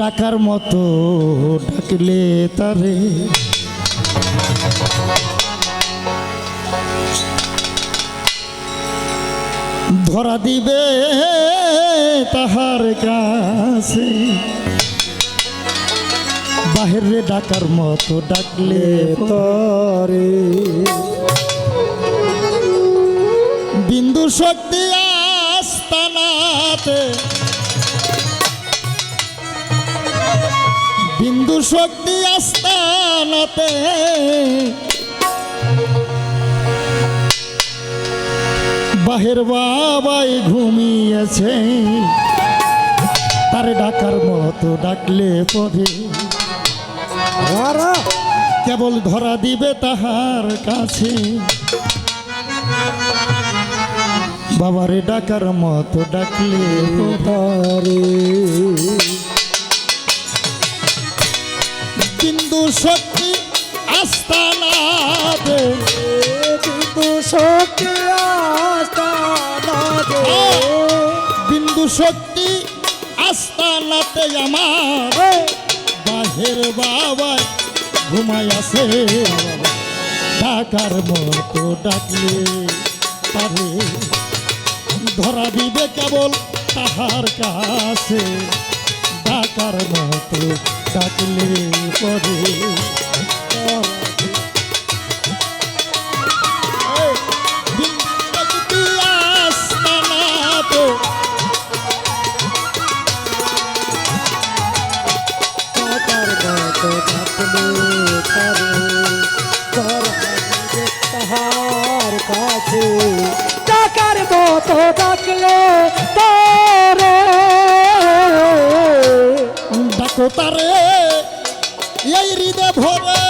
ডাকার মতো ডাকলে তারে। ধরা দিবে তাহার কাছে। বাহিরে ডাকার মতো ডাকলে তরে। বিন্দু শক্তি আস্তানাতে বিন্দু শক্তি আস্তানাতে। বাহের বাবাই ঘুমিয়েছে। তারে ডাকার মতো ডাকলে পরে কেবল ধরা দিবে তাহার কাছে। বাবারে ডাকার মতো ডাকলে পরে বিন্দু শক্তি আস্তানাতে কিন্তু শক্তি আস্তানাতে বিন্দু শক্তি আস্তানাতে আমার। বাহের বাবাই ঘুমাই আছে ডাকার মতো ডাকলে পারে। ধরা দিবে কেবল তাহার কাছে। ডাকার মতো থাকলে পারে। কাছে। টাকার মতো ডাকলে তারে তারে এই হৃদয় ভরে।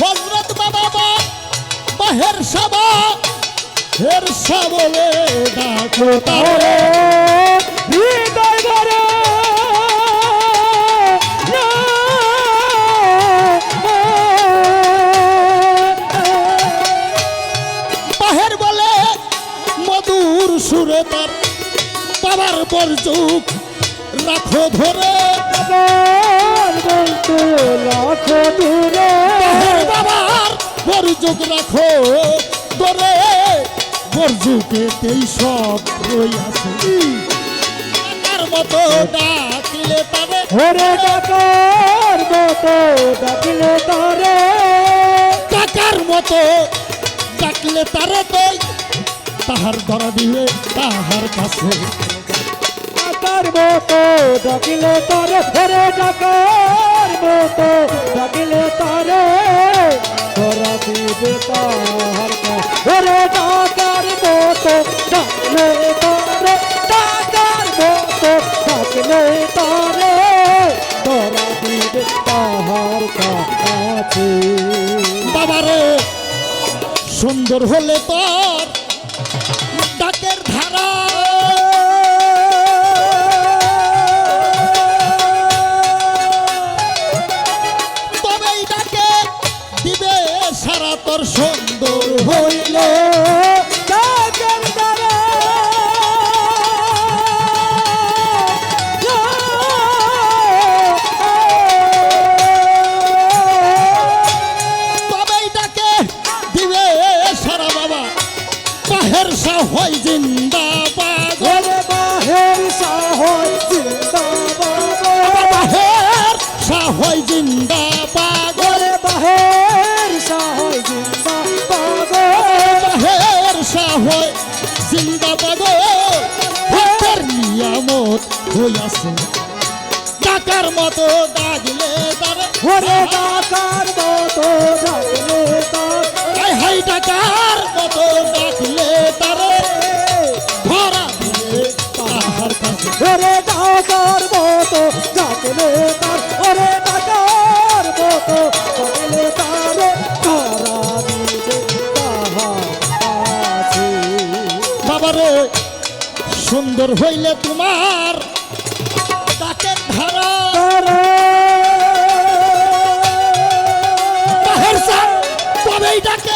হজরত বাবা বা বাহের সাবা হের সাবলে ডাকো। তারে হৃদয় ভরে। সুরে তার বাবার বরযুগ রাখো ধরে। দূরে বাহের বাবার বরযুগ রাখো ধরে। বরযুগেতেই সব রই আছে। তার মতো ডাকলে তারে ওরে ডাকার মতো ডাকলে তারে টাকার মতো ডাকলে তারে দেই। তাহার ধরা দিবে তাহার কাছে। ডাকার মতো ডাকলে তারে ওরে ডাকার মতো ডাকলে তারে তোরা দিবে তাহার কাছে। ডাকার মতো ডাকলে তারে ডাকার মতো ডাকলে তারে তোরা দিবে তাহার কাছে। বাবারে সুন্দর হলে তোর ডাকে দিবে সারা তোর সুন্দর হইলে। হয় জিন্দাবাদ হইয়াছে। ডাকার মতো ডাকলে তারে। ওরে ডাকার মতো ডাকলে তার। হাই ডাকার মতো ডাকলে তারে। ধরা দিয়ে তাহার কাছে। ওরে ডাকার মতো ডাকলে তার। ওরে ডাকার মতো ডাকলে তার। তারা দিবে তাহার কাছে। বাবারে সুন্দর হইলে তোমার তবেই ডাকে।